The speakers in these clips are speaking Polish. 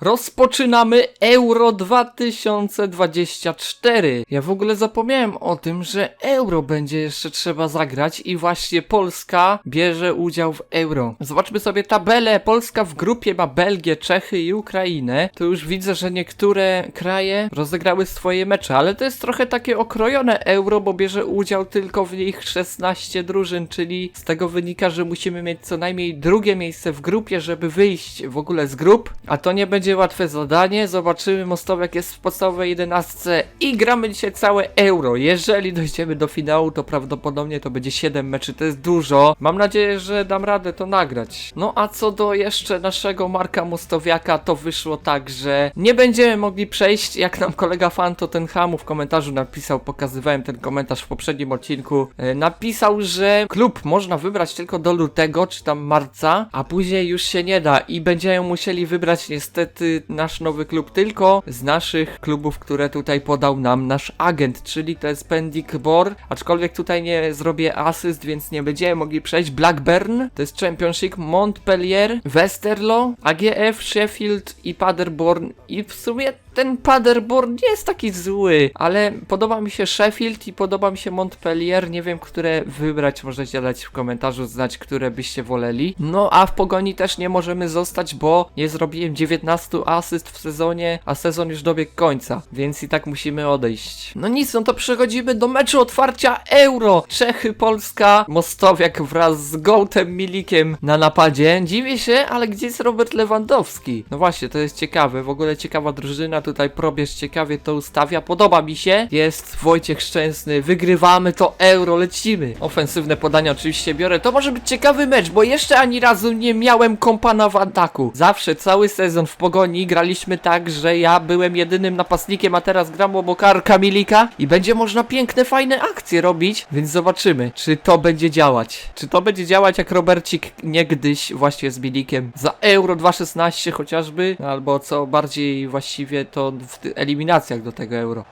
Rozpoczynamy Euro 2024. Ja w ogóle zapomniałem o tym, że Euro będzie jeszcze trzeba zagrać i właśnie Polska bierze udział w Euro. Zobaczmy sobie tabelę. Polska w grupie ma Belgię, Czechy i Ukrainę. To już widzę, że niektóre kraje rozegrały swoje mecze, ale to jest trochę takie okrojone Euro, bo bierze udział tylko w nich 16 drużyn, czyli z tego wynika, że musimy mieć co najmniej drugie miejsce w grupie, żeby wyjść w ogóle z grup, a to nie będzie łatwe zadanie. Zobaczymy, Mostowiak jest w podstawowej 11 i gramy dzisiaj całe euro. Jeżeli dojdziemy do finału, to prawdopodobnie to będzie 7 meczy, to jest dużo. Mam nadzieję, że dam radę to nagrać. No a co do jeszcze naszego Marka Mostowiaka, to wyszło tak, że nie będziemy mogli przejść, jak nam kolega fan Tottenhamu w komentarzu napisał, pokazywałem ten komentarz w poprzednim odcinku, e, napisał, że klub można wybrać tylko do lutego, czy tam marca, a później już się nie da i będziemy musieli wybrać niestety nasz nowy klub tylko z naszych klubów, które tutaj podał nam nasz agent, czyli to jest Pendik Bor, aczkolwiek tutaj nie zrobię asyst, więc nie będziemy mogli przejść. Blackburn, to jest Championship, Montpellier, Westerlo, AGF, Sheffield i Paderborn i w sumie ten Paderborn nie jest taki zły, ale podoba mi się Sheffield i podoba mi się Montpellier. Nie wiem, które wybrać. Możecie dać w komentarzu znać, które byście woleli. No a w pogoni też nie możemy zostać, bo nie zrobiłem 19 asyst w sezonie, a sezon już dobiegł końca, więc i tak musimy odejść. No nic, no to przechodzimy do meczu otwarcia Euro. Czechy, Polska, Mostowiak wraz z Gołtem Milikiem na napadzie. Dziwię się, ale gdzie jest Robert Lewandowski? No właśnie, to jest ciekawe. W ogóle ciekawa drużyna tutaj probierz ciekawie to ustawia, podoba mi się. Jest Wojciech Szczęsny, wygrywamy to euro, lecimy. Ofensywne podania oczywiście biorę, to może być ciekawy mecz, bo jeszcze ani razu nie miałem kompana w ataku. Zawsze, cały sezon w Pogoni graliśmy tak, że ja byłem jedynym napastnikiem, a teraz gram obok Arka Milika i będzie można piękne, fajne akcje robić, więc zobaczymy, czy to będzie działać. Czy to będzie działać jak Robercik niegdyś właśnie z Milikiem za Euro 2.16 chociażby, albo co bardziej właściwie to w eliminacjach do tego euro.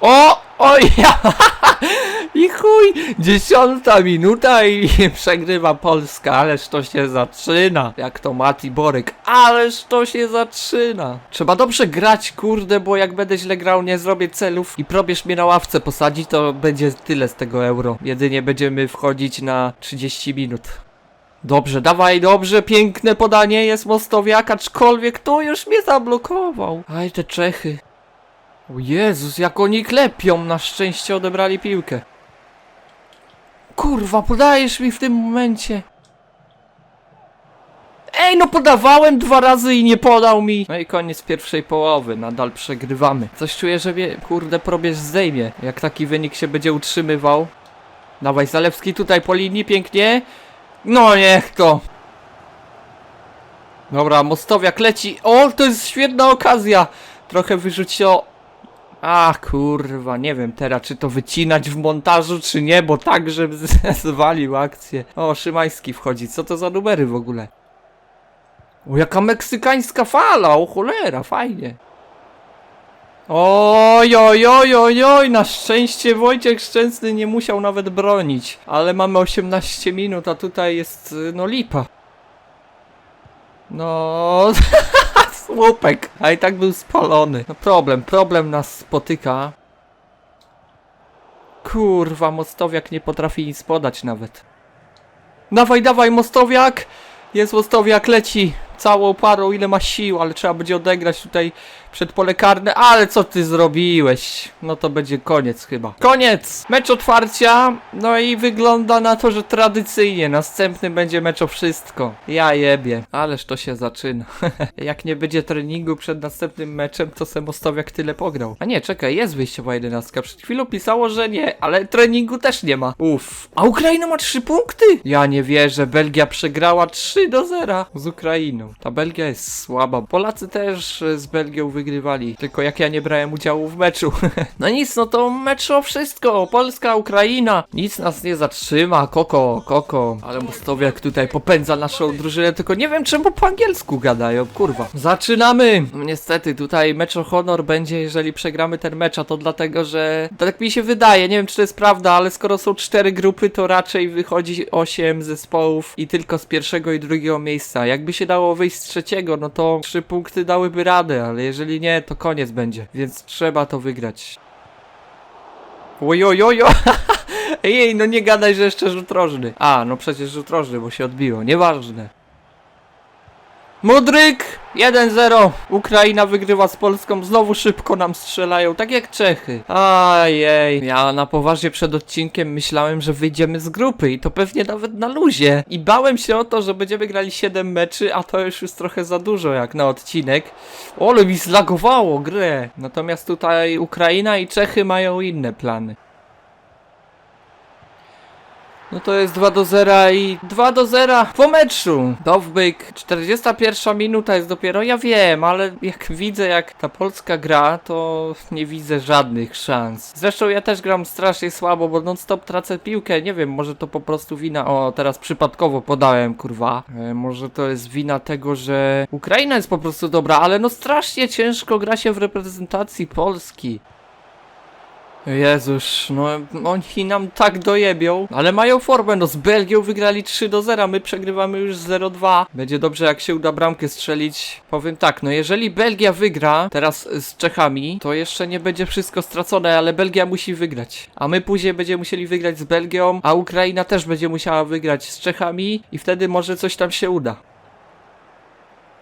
O! Oj! Ja, I chuj! Dziesiąta minuta i przegrywa Polska, ależ to się zaczyna. Jak to Mati Borek, ależ to się zaczyna. Trzeba dobrze grać, kurde, bo jak będę źle grał, nie zrobię celów i probierz mnie na ławce posadzi, to będzie tyle z tego euro. Jedynie będziemy wchodzić na 30 minut. Dobrze, dawaj, dobrze, piękne podanie jest Mostowiak, aczkolwiek to już mnie zablokował. Aj, te Czechy. O Jezus, jak oni klepią, na szczęście odebrali piłkę. Kurwa, podajesz mi w tym momencie. Ej, no podawałem dwa razy i nie podał mi. No i koniec pierwszej połowy, nadal przegrywamy. Coś czuję, że mnie, kurde, probierz zdejmie, jak taki wynik się będzie utrzymywał. Dawaj, Zalewski tutaj po linii, pięknie. No niech to. Dobra, Mostowiak leci. O, to jest świetna okazja. Trochę wyrzuciło. A kurwa, nie wiem teraz, czy to wycinać w montażu, czy nie, bo tak, żeby zwalił akcję. O, Szymański wchodzi. Co to za numery w ogóle? O, jaka meksykańska fala, o cholera, fajnie. Oj, oj, oj, oj, oj, na szczęście Wojciech Szczęsny nie musiał nawet bronić. Ale mamy 18 minut, a tutaj jest, y, no lipa. No, słupek, a i tak był spalony. No problem, problem nas spotyka. Kurwa, Mostowiak nie potrafi nic podać nawet. Dawaj, dawaj, Mostowiak! Jest Mostowiak, leci całą parą, ile ma sił, ale trzeba będzie odegrać tutaj przed pole karne. Ale co ty zrobiłeś? No to będzie koniec chyba. Koniec! Mecz otwarcia. No i wygląda na to, że tradycyjnie następny będzie mecz o wszystko. Ja jebie. Ależ to się zaczyna. Jak nie będzie treningu przed następnym meczem, to se Mostowiak tyle pograł. A nie, czekaj, jest wyjściowa jedenastka. Przed chwilą pisało, że nie, ale treningu też nie ma. Uff. A Ukraina ma 3 punkty? Ja nie wierzę. Belgia przegrała 3 do 0 z Ukrainą. Ta Belgia jest słaba. Polacy też e, z Belgią wygrywali. Tylko jak ja nie brałem udziału w meczu. no nic, no to mecz o wszystko. Polska, Ukraina. Nic nas nie zatrzyma. Koko, koko. Ale Mostowiak tutaj popędza naszą drużynę. Tylko nie wiem czemu po angielsku gadają. Kurwa. Zaczynamy. No, niestety tutaj mecz o honor będzie, jeżeli przegramy ten mecz. A to dlatego, że tak mi się wydaje. Nie wiem czy to jest prawda, ale skoro są cztery grupy, to raczej wychodzi 8 zespołów i tylko z pierwszego i drugiego miejsca. Jakby się dało wyjść z trzeciego, no to trzy punkty dałyby radę, ale jeżeli nie, to koniec będzie. Więc trzeba to wygrać. Ojojojo! Ej, no nie gadaj, że jeszcze rzut rożny. A, no przecież rzut rożny, bo się odbiło. Nieważne. Mudryk! 1-0. Ukraina wygrywa z Polską. Znowu szybko nam strzelają, tak jak Czechy. Ajej. Ja na poważnie przed odcinkiem myślałem, że wyjdziemy z grupy i to pewnie nawet na luzie. I bałem się o to, że będziemy grali 7 meczy, a to już jest trochę za dużo jak na odcinek. Ole mi zlagowało grę. Natomiast tutaj Ukraina i Czechy mają inne plany. No to jest 2 do 0 i 2 do 0 po meczu. Dowbyk, 41 minuta jest dopiero, ja wiem, ale jak widzę jak ta Polska gra, to nie widzę żadnych szans. Zresztą ja też gram strasznie słabo, bo non stop tracę piłkę, nie wiem, może to po prostu wina, o teraz przypadkowo podałem, kurwa. E, może to jest wina tego, że Ukraina jest po prostu dobra, ale no strasznie ciężko gra się w reprezentacji Polski. Jezus, no oni nam tak dojebią, ale mają formę, no z Belgią wygrali 3 do 0, my przegrywamy już 0-2. Będzie dobrze jak się uda bramkę strzelić. Powiem tak, no jeżeli Belgia wygra teraz z Czechami, to jeszcze nie będzie wszystko stracone, ale Belgia musi wygrać. A my później będziemy musieli wygrać z Belgią, a Ukraina też będzie musiała wygrać z Czechami i wtedy może coś tam się uda.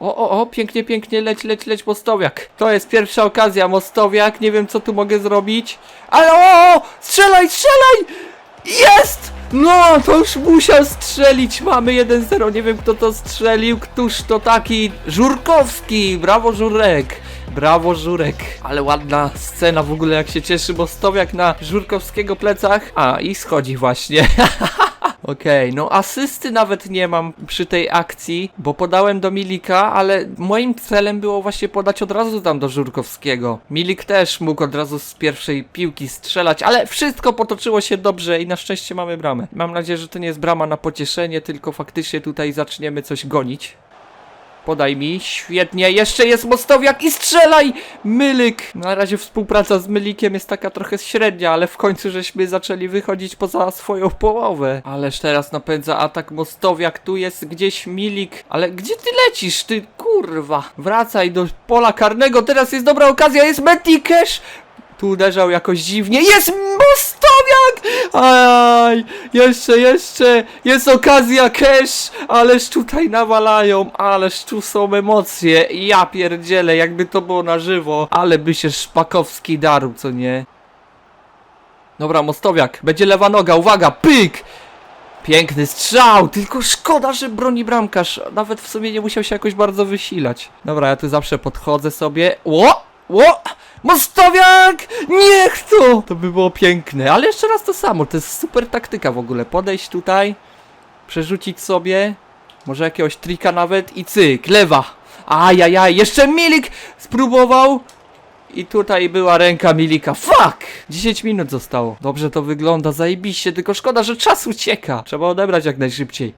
O, o, o, pięknie, pięknie, leć, leć, leć, Mostowiak. To jest pierwsza okazja, Mostowiak, nie wiem co tu mogę zrobić. Ale o, o, strzelaj, strzelaj! Jest! No, to już musiał strzelić, mamy 1-0, nie wiem kto to strzelił, któż to taki, Żurkowski, brawo Żurek. Brawo Żurek, ale ładna scena w ogóle jak się cieszy Mostowiak na Żurkowskiego plecach. A, i schodzi właśnie. Okej, no asysty nawet nie mam przy tej akcji, bo podałem do Milika, ale moim celem było właśnie podać od razu tam do Żurkowskiego. Milik też mógł od razu z pierwszej piłki strzelać, ale wszystko potoczyło się dobrze i na szczęście mamy bramę. Mam nadzieję, że to nie jest brama na pocieszenie, tylko faktycznie tutaj zaczniemy coś gonić. Podaj mi, świetnie, jeszcze jest Mostowiak i strzelaj! Mylik! Na razie współpraca z Mylikiem jest taka trochę średnia, ale w końcu żeśmy zaczęli wychodzić poza swoją połowę. Ależ teraz napędza atak Mostowiak, tu jest gdzieś Milik. Ale gdzie ty lecisz, ty kurwa? Wracaj do pola karnego, teraz jest dobra okazja, jest Metikesz! Tu uderzał jakoś dziwnie. Jest Mostowiak! Aj, jeszcze, jeszcze. Jest okazja cash, ależ tutaj nawalają, ależ tu są emocje. Ja pierdzielę, jakby to było na żywo. Ale by się Szpakowski darł, co nie? Dobra, Mostowiak, będzie lewa noga, uwaga, pyk! Piękny strzał, tylko szkoda, że broni bramkarz. Nawet w sumie nie musiał się jakoś bardzo wysilać. Dobra, ja tu zawsze podchodzę sobie. Ło! Ło! Mostowiak! Niech to! To by było piękne, ale jeszcze raz to samo. To jest super taktyka w ogóle. Podejść tutaj, przerzucić sobie, może jakiegoś trika nawet i cyk, lewa. Ajajaj, jeszcze Milik spróbował. I tutaj była ręka Milika. Fuck! 10 minut zostało. Dobrze to wygląda, zajebiście, tylko szkoda, że czas ucieka. Trzeba odebrać jak najszybciej.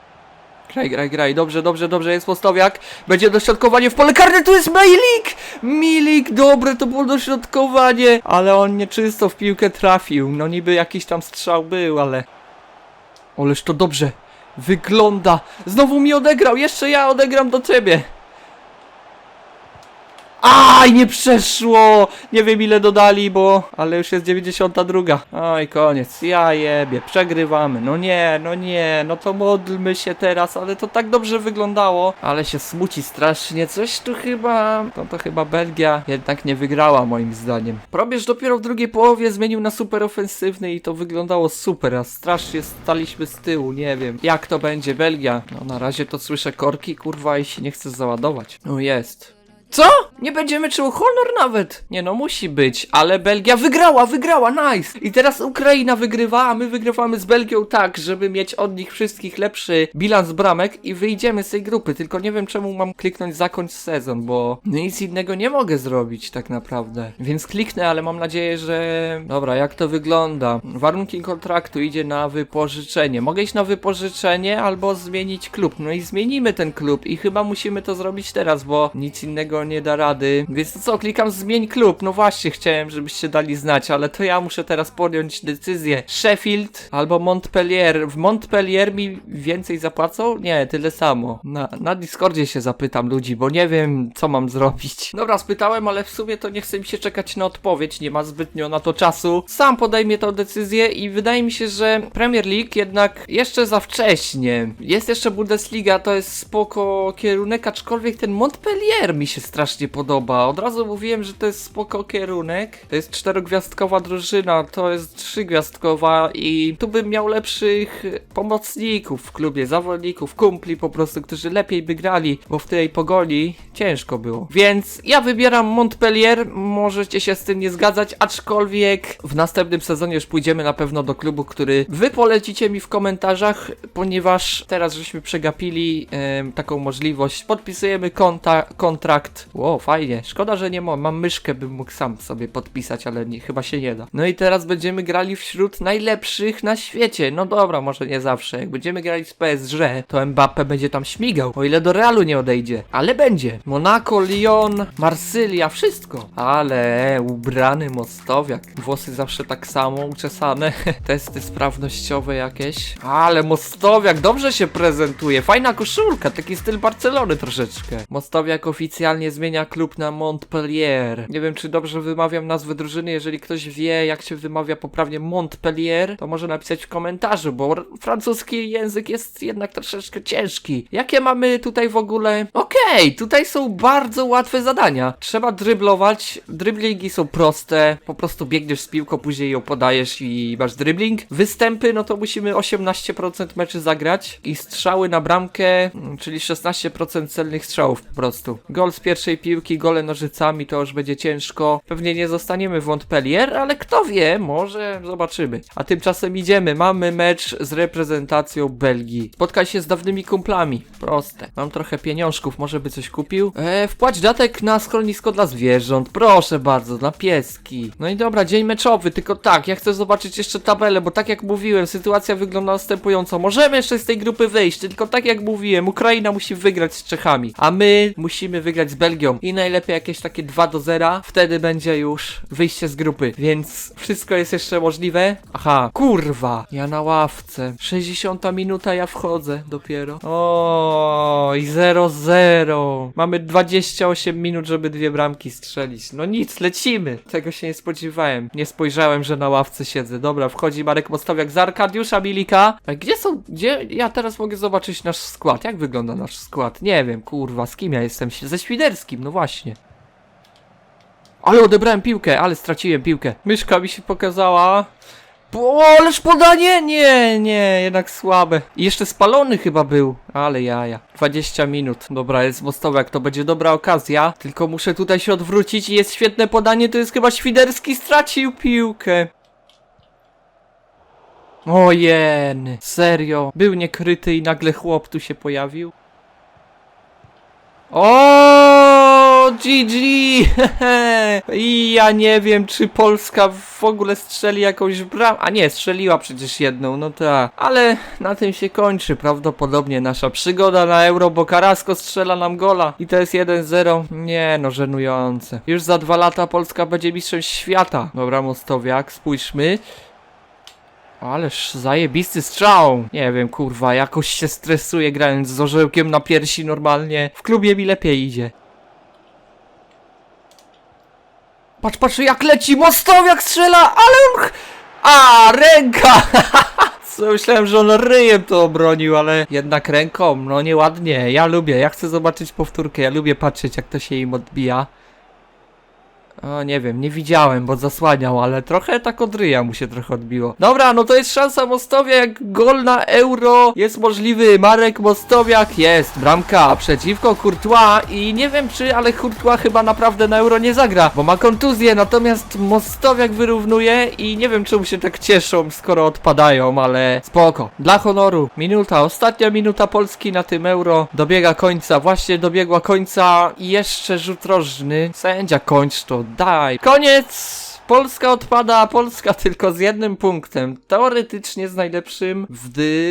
Graj, graj, graj. Dobrze, dobrze, dobrze. Jest postowiak. Będzie dośrodkowanie w pole karne. Tu jest Milik! Milik, dobre to było dośrodkowanie. Ale on nieczysto w piłkę trafił. No niby jakiś tam strzał był, ale... Oleż to dobrze wygląda. Znowu mi odegrał. Jeszcze ja odegram do ciebie. Aj, nie przeszło! Nie wiem ile dodali, bo... Ale już jest 92. Oj, koniec. Ja jebie, przegrywamy. No nie, no nie, no to modlmy się teraz, ale to tak dobrze wyglądało. Ale się smuci strasznie. Coś tu chyba... No to chyba Belgia jednak nie wygrała moim zdaniem. Probierz dopiero w drugiej połowie zmienił na super ofensywny i to wyglądało super, a strasznie staliśmy z tyłu, nie wiem. Jak to będzie Belgia? No na razie to słyszę korki, kurwa, i się nie chcę załadować. No jest. Co? Nie będziemy czuł honor nawet. Nie no, musi być, ale Belgia wygrała, wygrała, nice. I teraz Ukraina wygrywa, a my wygrywamy z Belgią tak, żeby mieć od nich wszystkich lepszy bilans bramek i wyjdziemy z tej grupy. Tylko nie wiem czemu mam kliknąć zakończ sezon, bo nic innego nie mogę zrobić tak naprawdę. Więc kliknę, ale mam nadzieję, że... Dobra, jak to wygląda? Warunki kontraktu idzie na wypożyczenie. Mogę iść na wypożyczenie albo zmienić klub. No i zmienimy ten klub i chyba musimy to zrobić teraz, bo nic innego nie da rady. Więc to co, klikam zmień klub. No właśnie, chciałem, żebyście dali znać, ale to ja muszę teraz podjąć decyzję. Sheffield albo Montpellier. W Montpellier mi więcej zapłacą? Nie, tyle samo. Na, na Discordzie się zapytam ludzi, bo nie wiem, co mam zrobić. Dobra, spytałem, ale w sumie to nie chce mi się czekać na odpowiedź. Nie ma zbytnio na to czasu. Sam podejmie tę decyzję i wydaje mi się, że Premier League jednak jeszcze za wcześnie. Jest jeszcze Bundesliga, to jest spoko kierunek, aczkolwiek ten Montpellier mi się strasznie podoba. Od razu mówiłem, że to jest spoko kierunek. To jest czterogwiazdkowa drużyna, to jest trzygwiazdkowa i tu bym miał lepszych pomocników w klubie, zawodników, kumpli po prostu, którzy lepiej by grali, bo w tej pogoni ciężko było. Więc ja wybieram Montpellier, możecie się z tym nie zgadzać, aczkolwiek w następnym sezonie już pójdziemy na pewno do klubu, który wy polecicie mi w komentarzach, ponieważ teraz żeśmy przegapili em, taką możliwość. Podpisujemy konta, kontrakt. Wow, fajnie. Szkoda, że nie mam. Mam myszkę, bym mógł sam sobie podpisać, ale nie, chyba się nie da. No i teraz będziemy grali wśród najlepszych na świecie. No dobra, może nie zawsze. Jak będziemy grali z PSG, to Mbappe będzie tam śmigał, o ile do Realu nie odejdzie. Ale będzie. Monaco, Lyon, Marsylia, wszystko. Ale ubrany mostowiak. Włosy zawsze tak samo uczesane. Testy sprawnościowe jakieś. Ale mostowiak dobrze się prezentuje. Fajna koszulka, taki styl Barcelony troszeczkę. Mostowiak oficjalnie zmienia klub na Montpellier. Nie wiem, czy dobrze wymawiam nazwę drużyny. Jeżeli ktoś wie, jak się wymawia poprawnie Montpellier, to może napisać w komentarzu, bo francuski język jest jednak troszeczkę ciężki. Jakie mamy tutaj w ogóle? Okej, tutaj są bardzo łatwe zadania. Trzeba dryblować. Driblingi są proste. Po prostu biegniesz z piłką, później ją podajesz i masz dribbling. Występy, no to musimy 18% meczy zagrać. I strzały na bramkę, mm, czyli 16% celnych strzałów po prostu. Gol z pierwszej piłki, gole nożycami, to już będzie ciężko. Pewnie nie zostaniemy w Montpellier, ale kto wie, może zobaczymy. A tymczasem idziemy. Mamy mecz z reprezentacją Belgii. Spotkaj się z dawnymi kumplami. Proste. Mam trochę pieniążków, może by coś kupił? Eee, wpłać datek na schronisko dla zwierząt. Proszę bardzo, dla pieski. No i dobra, dzień meczowy, tylko tak, ja chcę zobaczyć jeszcze tabelę, bo tak jak mówiłem, sytuacja wygląda następująco. Możemy jeszcze z tej grupy wyjść, tylko tak jak mówiłem, Ukraina musi wygrać z Czechami, a my musimy wygrać z Belgią. I najlepiej jakieś takie 2 do 0, wtedy będzie już wyjście z grupy, więc wszystko jest jeszcze możliwe. Aha, kurwa, ja na ławce. 60 minuta, ja wchodzę dopiero. O, i 0-0. Mamy 28 minut, żeby dwie bramki strzelić. No nic, lecimy. Tego się nie spodziewałem. Nie spojrzałem, że na ławce siedzę. Dobra, wchodzi Marek Mostowiak z Arkadiusza Milika. A gdzie są, gdzie ja teraz mogę zobaczyć nasz skład? Jak wygląda nasz skład? Nie wiem, kurwa, z kim ja jestem? Ze No właśnie. Ale odebrałem piłkę, ale straciłem piłkę. Myszka mi się pokazała. O, ależ podanie! Nie, nie, jednak słabe. I jeszcze spalony chyba był. Ale jaja. 20 minut. Dobra, jest mostowiak, to będzie dobra okazja. Tylko muszę tutaj się odwrócić i jest świetne podanie, to jest chyba Świderski stracił piłkę. Ojen, serio. Był niekryty i nagle chłop tu się pojawił. O, GG! I ja nie wiem, czy Polska w ogóle strzeli jakąś bram. A nie, strzeliła przecież jedną, no tak. Ale na tym się kończy prawdopodobnie nasza przygoda na Euro, bo Karasko strzela nam gola. I to jest 1-0. Nie no, żenujące. Już za dwa lata Polska będzie mistrzem świata. Dobra, Mostowiak, spójrzmy. Ależ zajebisty strzał. Nie wiem, kurwa, jakoś się stresuję grając z orzełkiem na piersi normalnie. W klubie mi lepiej idzie. Patrz, patrz, jak leci mostowiak strzela, ale A, ręka! Co, myślałem, że on ryjem to obronił, ale jednak ręką, no nieładnie. Ja lubię, ja chcę zobaczyć powtórkę, ja lubię patrzeć, jak to się im odbija. O, nie wiem, nie widziałem, bo zasłaniał, ale trochę tak od ryja mu się trochę odbiło. Dobra, no to jest szansa Mostowiak, gol na euro jest możliwy, Marek Mostowiak jest, bramka przeciwko Courtois i nie wiem czy, ale Courtois chyba naprawdę na euro nie zagra, bo ma kontuzję, natomiast Mostowiak wyrównuje i nie wiem czemu się tak cieszą, skoro odpadają, ale spoko. Dla honoru, minuta, ostatnia minuta Polski na tym euro dobiega końca, właśnie dobiegła końca i jeszcze rzut rożny. Sędzia kończ to, daj. Koniec! Polska odpada, a Polska tylko z jednym punktem. Teoretycznie z najlepszym w,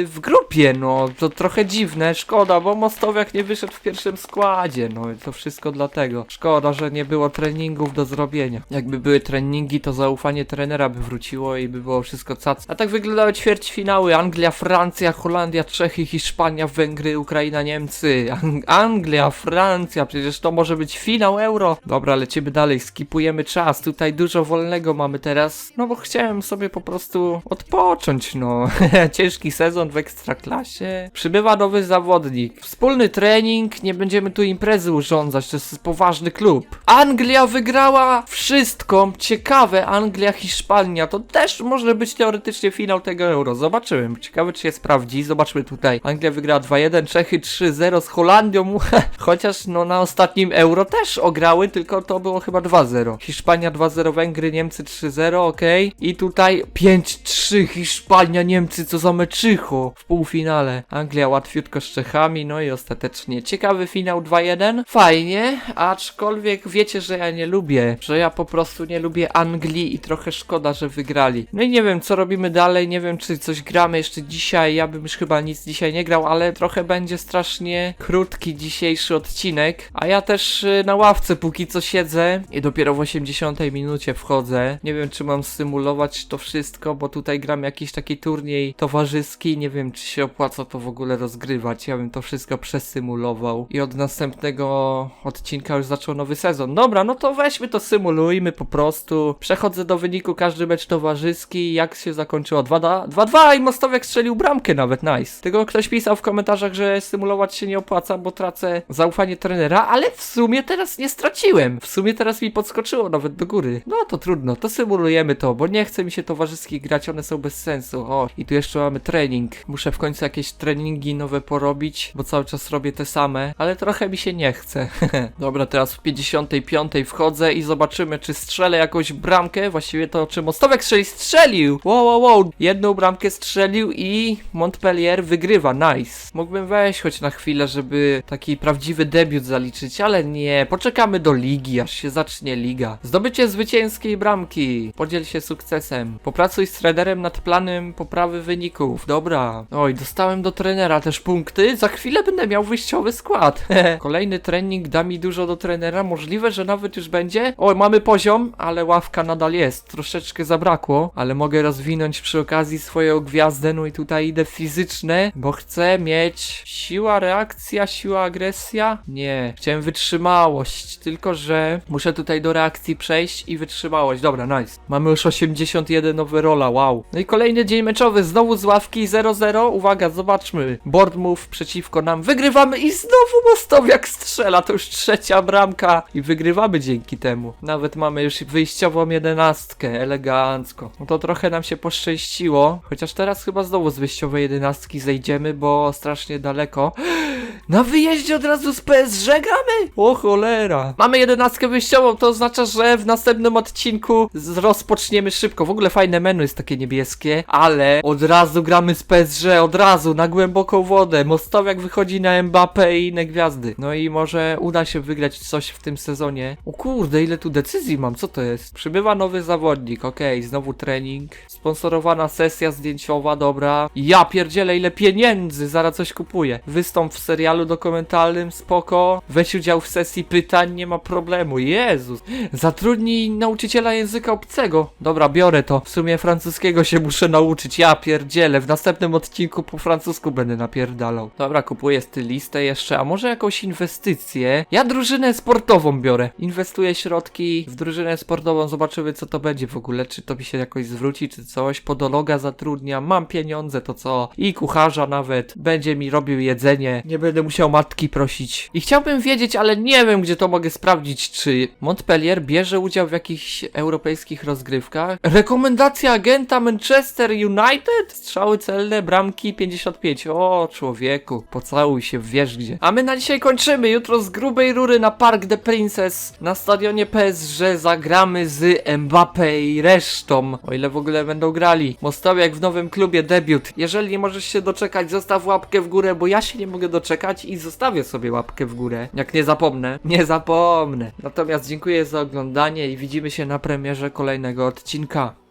w grupie, no to trochę dziwne, szkoda, bo Mostowiak nie wyszedł w pierwszym składzie, no to wszystko dlatego. Szkoda, że nie było treningów do zrobienia. Jakby były treningi, to zaufanie trenera by wróciło i by było wszystko cac. A tak wyglądały ćwierćfinały. Anglia, Francja, Holandia, Czechy, Hiszpania, Węgry, Ukraina, Niemcy. Ang Anglia, Francja, przecież to może być finał euro. Dobra, lecimy dalej, skipujemy czas. Tutaj dużo wolnego mamy teraz, no bo chciałem sobie po prostu odpocząć, no. Ciężki sezon w ekstraklasie. Przybywa nowy zawodnik. Wspólny trening, nie będziemy tu imprezy urządzać, to jest poważny klub. Anglia wygrała wszystko. Ciekawe, Anglia, Hiszpania, to też może być teoretycznie finał tego euro. Zobaczymy. Ciekawe, czy się sprawdzi. Zobaczmy tutaj. Anglia wygrała 2-1, Czechy 3-0 z Holandią. Chociaż no na ostatnim euro też ograły, tylko to było chyba 2-0. Hiszpania 2-0, Węgry, Niemcy 3-0, ok. I tutaj 5-3 Hiszpania, Niemcy, co za meczycho w półfinale. Anglia łatwiutko z Czechami, no i ostatecznie ciekawy finał 2-1. Fajnie, aczkolwiek wiecie, że ja nie lubię, że ja po prostu nie lubię Anglii i trochę szkoda, że wygrali. No i nie wiem, co robimy dalej, nie wiem, czy coś gramy jeszcze dzisiaj. Ja bym już chyba nic dzisiaj nie grał, ale trochę będzie strasznie krótki dzisiejszy odcinek. A ja też y, na ławce póki co siedzę i dopiero w 80 minucie wchodzę. Nie wiem, czy mam symulować to wszystko, bo tutaj gram jakiś taki turniej towarzyski. Nie wiem, czy się opłaca to w ogóle rozgrywać. Ja bym to wszystko przesymulował i od następnego odcinka już zaczął nowy sezon. Dobra, no to weźmy to symulujmy po prostu. Przechodzę do wyniku każdy mecz towarzyski. Jak się zakończyło? 2-2 i Mostowiak strzelił bramkę nawet, nice. Tego ktoś pisał w komentarzach, że symulować się nie opłaca, bo tracę zaufanie trenera, ale w sumie teraz nie straciłem. W sumie teraz mi podskoczyło nawet do góry. No to trudno, to symulujemy to, bo nie chce mi się towarzyskich grać, one są bez sensu. O, i tu jeszcze mamy trening. Muszę w końcu jakieś treningi nowe porobić, bo cały czas robię te same, ale trochę mi się nie chce. Dobra, teraz w 55 wchodzę i zobaczymy, czy strzelę jakąś bramkę. Właściwie to, czy Mostowiak strzeli, strzelił! Wow, wow, wow! Jedną bramkę strzelił i Montpellier wygrywa, nice. Mógłbym wejść choć na chwilę, żeby taki prawdziwy debiut zaliczyć, ale nie. Poczekamy do ligi, aż się zacznie liga. Zdobycie zwycięskiej bramki. Podziel się sukcesem. Popracuj z trenerem nad planem poprawy wyników. Dobra. Oj, dostałem do trenera też punkty. Za chwilę będę miał wyjściowy skład. Kolejny trening da mi dużo do trenera. Możliwe, że nawet już będzie. Oj, mamy poziom, ale ławka nadal jest. Troszeczkę zabrakło, ale mogę rozwinąć przy okazji swoją gwiazdę. No i tutaj idę fizyczne, bo chcę mieć siła, reakcja, siła, agresja. Nie, chciałem wytrzymałość, tylko że muszę tutaj do reakcji przejść i wytrzymałość. Dobra, nice. Mamy już 81 overalla, wow. No i kolejny dzień meczowy, znowu z ławki 0-0. Uwaga, zobaczmy. Bournemouth przeciwko nam. Wygrywamy i znowu Mostowiak strzela. To już trzecia bramka i wygrywamy dzięki temu. Nawet mamy już wyjściową jedenastkę, elegancko. No to trochę nam się poszczęściło. Chociaż teraz chyba znowu z wyjściowej jedenastki zejdziemy, bo strasznie daleko. Na wyjeździe od razu z PSG gramy? O cholera. Mamy jedenastkę wyjściową, to oznacza, że w następnym odcinku z- rozpoczniemy szybko. W ogóle fajne menu jest takie niebieskie, ale od razu gramy z PSG, od razu, na głęboką wodę. Mostowiak wychodzi na Mbappé i inne gwiazdy. No i może uda się wygrać coś w tym sezonie. O kurde, ile tu decyzji mam, co to jest? Przybywa nowy zawodnik, okej, znowu trening. Sponsorowana sesja zdjęciowa, dobra. Ja pierdzielę, ile pieniędzy, zaraz coś kupuję. Wystąp w serialu dokumentalnym, spoko. Weź udział w sesji pytań, nie ma problemu. Jezus. Zatrudnij nauczyciela języka obcego. Dobra, biorę to. W sumie francuskiego się muszę nauczyć. Ja pierdzielę. W następnym odcinku po francusku będę napierdalał. Dobra, kupuję stylistę jeszcze, a może jakąś inwestycję? Ja drużynę sportową biorę. Inwestuję środki w drużynę sportową, zobaczymy co to będzie w ogóle. Czy to mi się jakoś zwróci, czy coś. Podologa zatrudniam, mam pieniądze, to co? I kucharza nawet. Będzie mi robił jedzenie. Nie będę musiał matki prosić. I chciałbym wiedzieć, ale nie wiem, gdzie to mogę sprawdzić, czy Montpellier bierze udział w jakichś europejskich rozgrywkach. Rekomendacja agenta Manchester United? Strzały celne, bramki 55. O, człowieku, pocałuj się, wiesz gdzie. A my na dzisiaj kończymy. Jutro z grubej rury na Park de Princess na stadionie PSG zagramy z Mbappé i resztą. O ile w ogóle będą grali. Mostowiak w nowym klubie, debiut. Jeżeli nie możesz się doczekać, zostaw łapkę w górę, bo ja się nie mogę doczekać. I zostawię sobie łapkę w górę. Jak nie zapomnę, nie zapomnę. Natomiast dziękuję za oglądanie i widzimy się na premierze kolejnego odcinka.